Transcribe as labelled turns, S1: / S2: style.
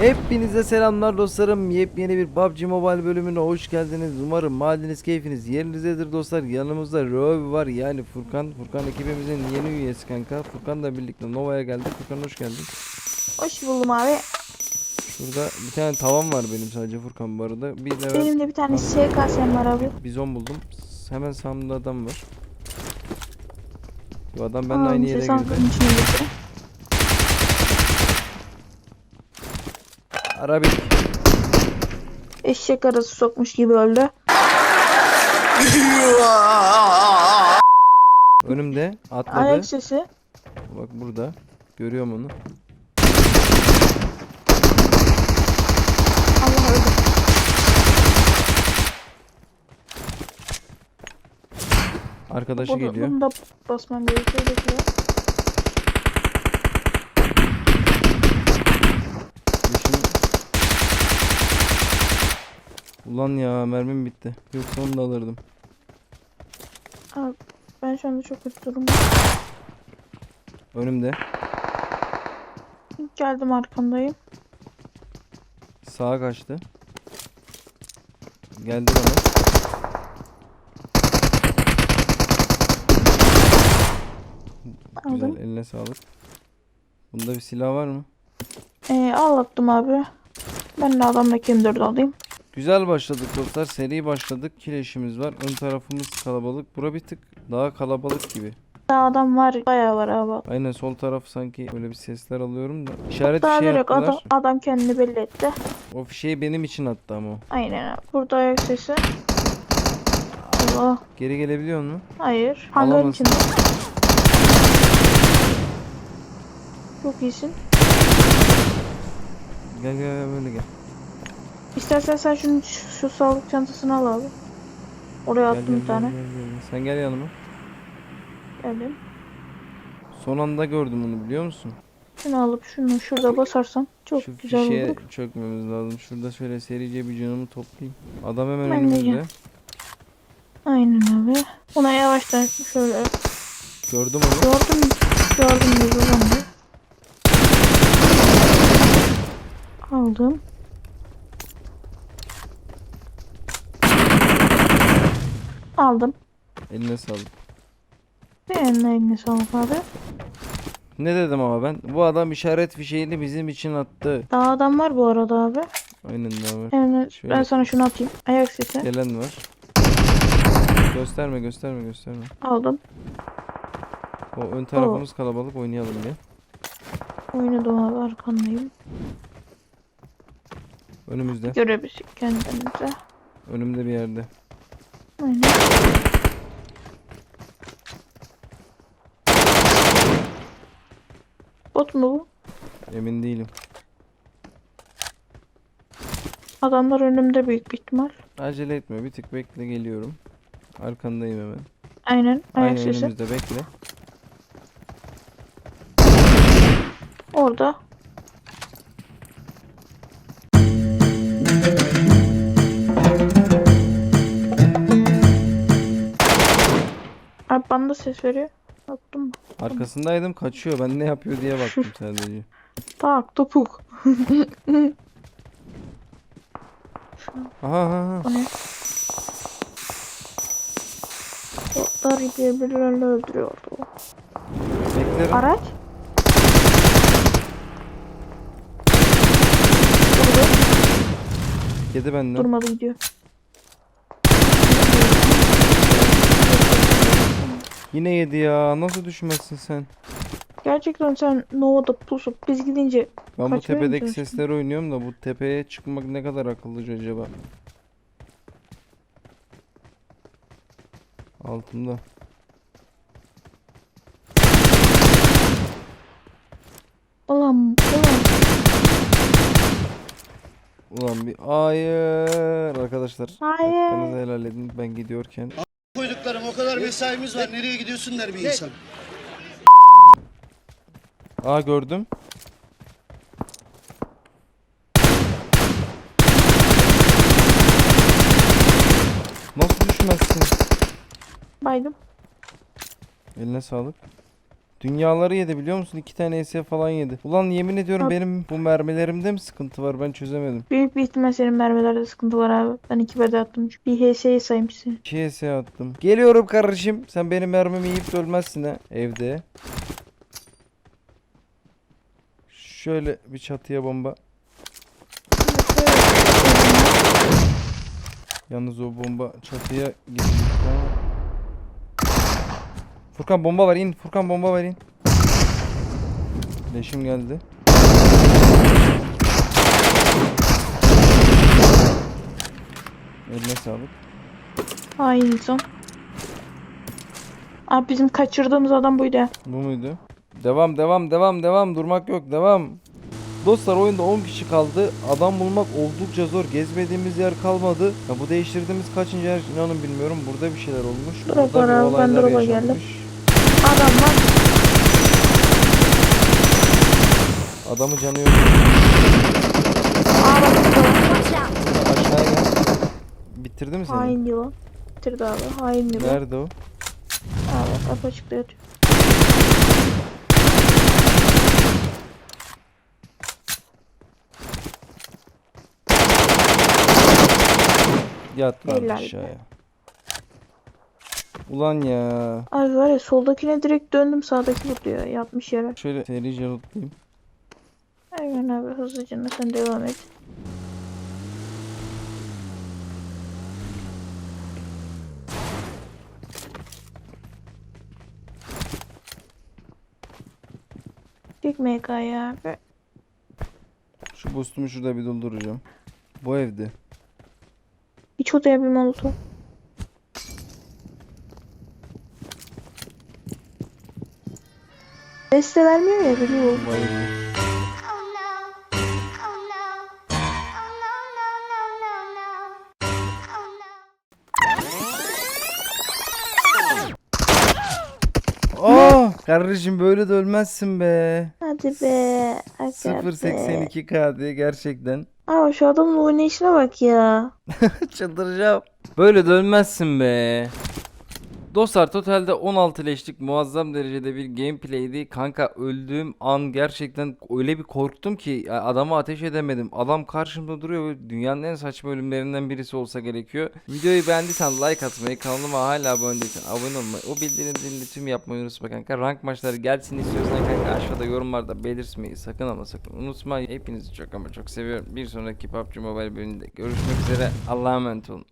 S1: Hepinize selamlar dostlarım. Yepyeni bir PUBG Mobile bölümüne hoş geldiniz. Umarım mahalliniz keyfiniz yerinizdedir dostlar. Yanımızda Robi var yani Furkan. Furkan ekibimizin yeni üyesi kanka. Furkan'la birlikte Nova'ya geldik. Furkan hoş geldin.
S2: Hoş buldum abi.
S1: Şurada bir tane tavan var benim sadece Furkan bu arada. Bir level
S2: Benim de bir tane SKS'm var abi.
S1: bizon buldum. Hemen sağımda adam var. Bu adam benimle
S2: Aa,
S1: aynı yere girdi. Arabik.
S2: Eşek arası sokmuş gibi öldü.
S1: Önümde atladı.
S2: Ayak sesi.
S1: Bak burada. Görüyorum onu.
S2: Allah öldü.
S1: Arkadaşı
S2: Bunu,
S1: geliyor.
S2: bunu da basmam gerekiyor. Bekle.
S1: Ulan ya mermim bitti. Yoksa onu da alırdım.
S2: Abi, ben şu anda çok kötü durumda.
S1: Önümde.
S2: Geldim arkandayım.
S1: Sağa kaçtı. Geldi bana. Güzel
S2: Aldım.
S1: eline sağlık. Bunda bir silah var mı?
S2: Ee, ağlattım abi. Ben de adamla M4 alayım.
S1: Güzel başladık dostlar. Seri başladık. Kileşimiz var. Ön tarafımız kalabalık. Bura bir tık daha kalabalık gibi.
S2: Daha adam var. Bayağı var abi.
S1: Aynen sol taraf sanki böyle bir sesler alıyorum da. İşaret
S2: Daha
S1: fişeği
S2: direkt adam, adam kendini belli etti.
S1: O fişeği benim için attı ama o.
S2: Aynen abi. Burada ayak sesi. Allah.
S1: Geri gelebiliyor mu?
S2: Hayır. Hangarın
S1: Alamazsın.
S2: içinde. Çok iyisin.
S1: Gel gel gel böyle gel.
S2: İstersen sen şunun şu, sağlık çantasını al abi. Oraya
S1: Gel,
S2: attım
S1: gel,
S2: bir tane.
S1: gel, gel, gel. Sen gel yanıma.
S2: Geldim.
S1: Son anda gördüm onu biliyor musun?
S2: Şunu alıp şunu şurada basarsan çok
S1: Şu
S2: güzel olur.
S1: çökmemiz lazım. Şurada şöyle serice bir canımı toplayayım. Adam hemen
S2: Ben de
S1: önümüzde.
S2: Aynen abi. Ona yavaştan şöyle
S1: Gördüm onu.
S2: gördüm gördüm de. Aldım. Aldım.
S1: Eline sağlık.
S2: Eline eline sağlık abi.
S1: Ne dedim ama ben? Bu adam işaret fişeğini bizim için attı.
S2: Daha adam var bu arada abi.
S1: Aynen ne var?
S2: Yani
S1: Şöyle.
S2: ben sana şunu atayım. Ayak sesi.
S1: Gelen var. Gösterme gösterme gösterme.
S2: Aldım.
S1: O ön tarafımız kalabalık oynayalım diye.
S2: Oynadım abi arkandayım.
S1: Önümüzde.
S2: Görebiliriz kendimize.
S1: Önümde bir yerde.
S2: Aynen. Bot mu bu?
S1: Emin değilim.
S2: Adamlar önümde büyük bir ihtimal.
S1: Acele etme bir tık bekle geliyorum. Arkandayım hemen.
S2: Aynen. Ayak
S1: Aynen
S2: sesi.
S1: önümüzde bekle.
S2: Orada. Ses veriyor. Baktım mı?
S1: Arkasındaydım kaçıyor. Ben ne yapıyor diye baktım sadece.
S2: Tak topuk.
S1: Aha aha.
S2: O ne? Botlar birbirlerini öldürüyordu.
S1: Beklerim.
S2: Araç.
S1: Yedi benden.
S2: Durmadı gidiyor.
S1: Yine yedi ya. Nasıl düşmezsin sen?
S2: Gerçekten sen Nova'da pusup biz gidince
S1: Ben bu
S2: Kaçmaya mı
S1: tepedeki sesleri oynuyorum da bu tepeye çıkmak ne kadar akıllıca acaba? Altında.
S2: Ulan ulan
S1: Ulan bir hayır arkadaşlar.
S2: Hayır.
S1: Hakkınızı helal edin ben gidiyorken.
S3: O kadar mesaimiz var. Nereye gidiyorsun der bir insan.
S1: Aa gördüm. Nasıl düşmezsin?
S2: baydım.
S1: Eline sağlık. Dünyaları yedi biliyor musun? İki tane ES falan yedi. Ulan yemin ediyorum
S2: Abi-
S1: benim bu mermilerimde mi sıkıntı var? Ben çözemedim.
S2: Büyük bir ihtimal senin mermilerde sıkıntı var abi. Ben iki bede attım. Bir HS'yi saymışsın.
S1: 2 ES attım. Geliyorum kardeşim. Sen benim mermimi yiyip ölmezsin ha. Evde. Şöyle bir çatıya bomba. Yalnız o bomba çatıya ama. Furkan bomba var in. Furkan bomba var in. Leşim geldi. Eline sağlık.
S2: Hain insan. Abi bizim kaçırdığımız adam buydu.
S1: Bu muydu? Devam devam devam devam durmak yok devam. Dostlar oyunda 10 kişi kaldı. Adam bulmak oldukça zor. Gezmediğimiz yer kalmadı. Ya bu değiştirdiğimiz kaçıncı yer inanın bilmiyorum. Burada bir şeyler olmuş.
S2: Drop
S1: Burada bir
S2: abi, ben
S1: olaylar
S2: drop'a geldim.
S1: Yaşanmış.
S2: Adam var.
S1: Adamı canı yok. Aşağıya gel. Bitirdi mi seni?
S2: Hain yılan. Bitirdi abi. Hain yılan.
S1: Nerede o?
S2: Bak apaçıkta yatıyor.
S1: Yattı lan
S2: Helal
S1: aşağıya. Ulan ya.
S2: Abi var ya soldakine direkt döndüm sağdaki vurdu ya. Yatmış yere.
S1: Şöyle serice lootlayayım.
S2: Aynen abi hızlıca sen devam et. Tek MK ya abi.
S1: Şu boost'umu şurada bir dolduracağım. Bu evde.
S2: İç odaya bir molotof. Deste vermiyor ya biliyorum.
S4: Oh
S1: kardeşim böyle de ölmezsin be.
S2: Hadi be. Aga be.
S1: 0.82k diye gerçekten.
S2: Ama şu adamın oynayışına bak ya.
S1: Çıldıracağım. Böyle de ölmezsin be. Dostlar totalde 16 leşlik muazzam derecede bir gameplay'di. Kanka öldüğüm an gerçekten öyle bir korktum ki adamı ateş edemedim. Adam karşımda duruyor böyle dünyanın en saçma ölümlerinden birisi olsa gerekiyor. Videoyu beğendiysen like atmayı, kanalıma hala abone değilsen abone olmayı, o bildirim zilini tüm yapmayı unutma kanka. Rank maçları gelsin istiyorsan kanka aşağıda yorumlarda belirtmeyi sakın ama sakın unutma. Hepinizi çok ama çok seviyorum. Bir sonraki PUBG Mobile bölümünde görüşmek üzere. Allah'a emanet olun.